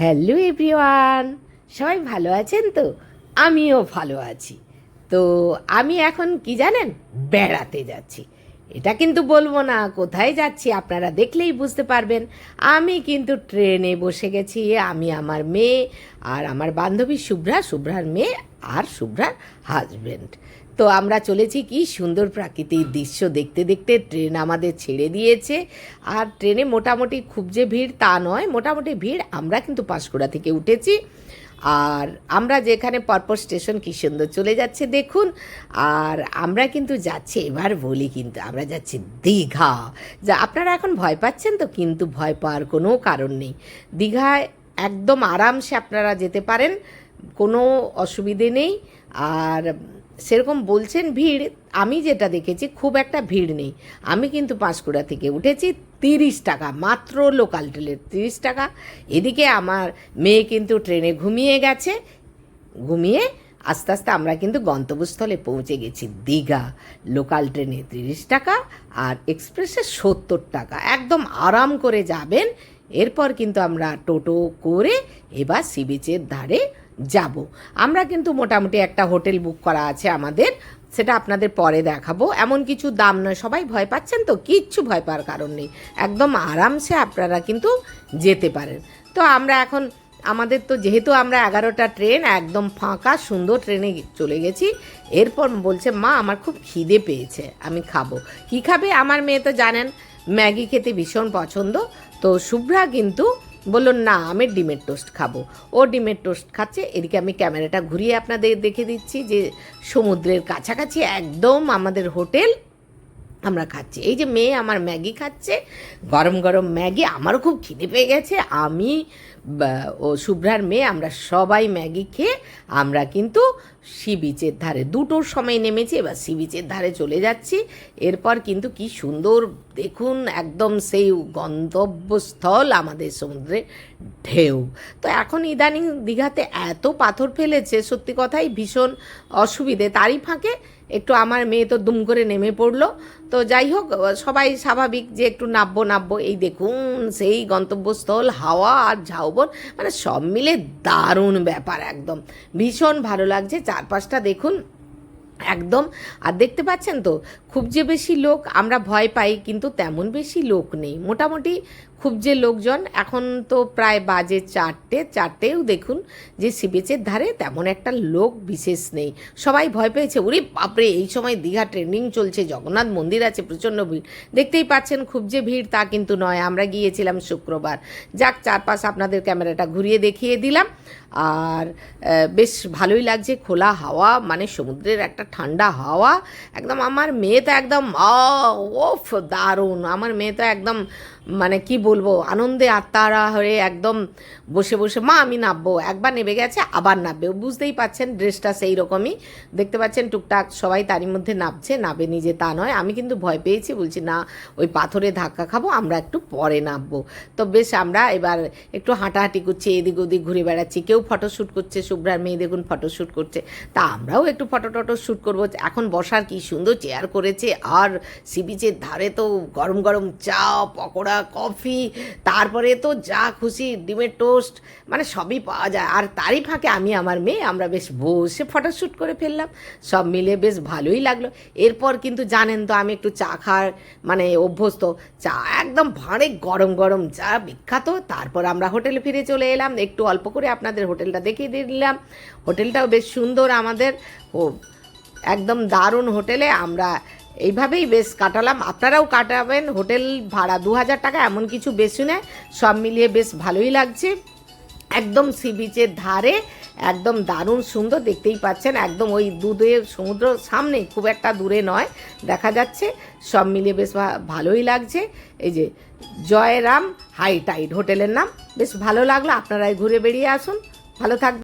Hello everyone. সবাই ভালো আছেন তো? আমিও ভালো আছি। তো আমি এখন কি জানেন? বেড়াতে যাচ্ছি। এটা কিন্তু বলব না, কোথায় যাচ্ছি আপনারা দেখলেই বুঝতে পারবেন। আমি কিন্তু ট্রেনে বসে গেছি, আমি আমার মেয়ে আর আমার বান্ধবী শুভ্রা, শুভ্রার মেয়ে আর শুভ্রার হাজবেন্ড তো আমরা চলেছি কি সুন্দর প্রাকৃতিক দৃশ্য দেখতে দেখতে। ট্রেন আমাদের ছেড়ে দিয়েছে। আর ট্রেনে মোটামুটি খুব যে ভিড় তা নয়, মোটামুটি ভিড় আমরা কিন্তু পাঁশকুড়া থেকে উঠেছি। আর আমরা যেখানে পরপর স্টেশন কি সুন্দর চলে যাচ্ছে দেখুন। আর আমরা কিন্তু যাচ্ছি, এবার বলি কিন্তু আমরা যাচ্ছি দীঘা। যা আপনারা এখন ভয় পাচ্ছেন তো, কিন্তু ভয় পাওয়ার কোনো কারণ নেই। দীঘায় একদম আরামসে আপনারা যেতে পারেন, কোনো অসুবিধে নেই। আর সেরকম বলছেন ভিড়, আমি যেটা দেখেছি খুব একটা ভিড় নেই। আমি কিন্তু পাঁশকুড়া থেকে উঠেছি তিরিশ টাকা, মাত্র লোকাল ট্রেনের তিরিশ টাকা। এদিকে আমার মেয়ে কিন্তু ট্রেনে ঘুমিয়ে গেছে। ঘুমিয়ে আস্তে আস্তে আমরা কিন্তু গন্তব্যস্থলে পৌঁছে গেছি। দীঘা লোকাল ট্রেনে তিরিশ টাকা আর এক্সপ্রেসে সত্তর টাকা। একদম আরাম করে যাবেন। এরপর কিন্তু আমরা টোটো করে এবার সি বিচের ধারে যাব। আমরা কিন্তু মোটামুটি একটা হোটেল বুক করা আছে আমাদের, সেটা আপনাদের পরে দেখাবো। এমন কিছু দাম নয়, সবাই ভয় পাচ্ছেন তো? কিচ্ছু ভয় পাওয়ার কারণ নেই। একদম আরামসে আপনারা কিন্তু যেতে পারেন। তো আমরা এখন, আমাদের তো যেহেতু আমরা এগারোটা ট্রেন, একদম ফাঁকা, সুন্দর ট্রেনে চলে গেছি। এরপর বলছে, মা, আমার খুব খিদে পেয়েছে, আমি খাব। কি খাবে? আমার মেয়ে তো জানেন, ম্যাগি খেতে ভীষণ পছন্দ। তো শুভ্রা কিন্তু বলল, না, আমি ডিমের টোস্ট খাব। ও ডিমের টোস্ট খাচ্ছে। এদিকে আমি ক্যামেরাটা ঘুরিয়ে আপনাদের দেখে দিচ্ছি যে সমুদ্রের কাছাকাছি একদম আমাদের হোটেল আমরা খাচ্ছি। এই যে মেয়ে আমার ম্যাগি খাচ্ছে, গরম গরম ম্যাগি, আমারও খুব খিদে পেয়ে গেছে। আমি ও শুভ্রার মেয়ে, আমরা সবাই ম্যাগি খেয়ে আমরা কিন্তু সি বিচের ধারে, দুটোর সময় নেমেছি, এবার সি বিচের ধারে চলে যাচ্ছি। এরপর কিন্তু কি সুন্দর, দেখুন, একদম সেই গন্তব্যস্থল আমাদের সমুদ্রে ঢেউ। তো এখন ইদানিং দীঘাতে এত পাথর ফেলেছে, সত্যি কথাই ভীষণ অসুবিধে। তারই ফাঁকে একটু আমার মেয়ে তো দুম করে নেমে পড়ল। তো যাই হোক, সবাই স্বাভাবিক যে একটু নাববো নাববো। এই দেখুন, সেই গন্তব্যস্থল, হাওয়া আর ঝাউবন মানে সব মিলে দারুণ ব্যাপার একদম। ভীষণ ভালো লাগছে। চারপাশটা দেখুন একদম। আর দেখতে পাচ্ছেন তো, খুব যে বেশি লোক আমরা ভয় পাই, কিন্তু তেমন বেশি লোক নেই। মোটামুটি খুব যে লোকজন, এখন তো প্রায় বাজে চারটে, চারটেও দেখুন যে সিবিচের ধারে তেমন একটা লোক বিশেষ নেই। সবাই ভয় পেয়েছে, ওরে বাপরে, এই সময় দীঘা ট্রেন্ডিং চলছে, জগন্নাথ মন্দির আছে, প্রচণ্ড ভিড়। দেখতেই পাচ্ছেন খুব যে ভিড়, তা কিন্তু নয়। আমরা গিয়েছিলাম শুক্রবার। যাক, চারপাশ আপনাদের ক্যামেরাটা ঘুরিয়ে দেখিয়ে দিলাম। আর বেশ ভালোই লাগছে, খোলা হাওয়া মানে সমুদ্রের একটা ঠান্ডা হাওয়া একদম আমার মেয়ে তো একদম ওফ দারুণ আমার মেয়ে তো একদম মানে কি বলব, আনন্দে আত্মারা হয়ে একদম বসে বসে, মা, আমি নামবো একবার নেমে গেছে, আবার নামবে বুঝতেই পাচ্ছেন ড্রেসটা সেই রকমই দেখতে পাচ্ছেন টুকটাক সবাই তারই মধ্যে নামছে নাবে নিজে তা নয়। আমি কিন্তু ভয় পেয়েছি, বলছি, না, ওই পাথরে ধাক্কা খাব, আমরা একটু পরে নামবো তো বেশ, আমরা এবার একটু হাঁটাহাঁটি করছি, এদিক ওদিক ঘুরে বেড়াচ্ছি। কেউ ফটোশ্যুট করছে, শুভ্রার মেয়ে দেখুন ফটোশ্যুট করছে। তা আমরাও একটু ফটো টটো শ্যুট করব। এখন বসার কি সুন্দর চেয়ার করেছে, আর সি বিচের ধারে তো গরম গরম চা, পকোড়া কফি তারপরে তো যা খুশি, ডিমের টোস্ট মানে সবই পাওয়া যায়। আর তারই ফাঁকে আমি, আমার মেয়ে, আমরা বেশ বসে ফটোশ্যুট করে ফেললাম। সব মিলে বেশ ভালোই লাগল। এরপর কিন্তু জানেন তো, আমি একটু চা খাওয়ার মানে অভ্যস্ত। চা একদম ভাঁড়ে গরম গরম চা বিখ্যাত। তারপর আমরা হোটেলে ফিরে চলে এলাম। একটু অল্প করে আপনাদের হোটেলটা দেখিয়ে দিলাম। হোটেলটাও বেশ সুন্দর আমাদের। ও, একদম দারুণ হোটেলে আমরা এইভাবেই বেশ কাটালাম। আপনারাও কাটাবেন। হোটেল ভাড়া দু হাজার টাকা, এমন কিছু বেশি নেয়। সব মিলিয়ে বেশ ভালোই লাগছে। একদম সি বিচের ধারে, একদম দারুণ সুন্দর, দেখতেই পাচ্ছেন, একদম ওই দুধে সমুদ্র সামনে, খুব একটা দূরে নয়, দেখা যাচ্ছে। সব মিলিয়ে বেশ ভালোই লাগছে। এই যে, জয়রাম হাই টাইড হোটেলের নাম, বেশ ভালো লাগল। আপনারাই ঘুরে বেরিয়ে আসুন। ভালো থাকবেন।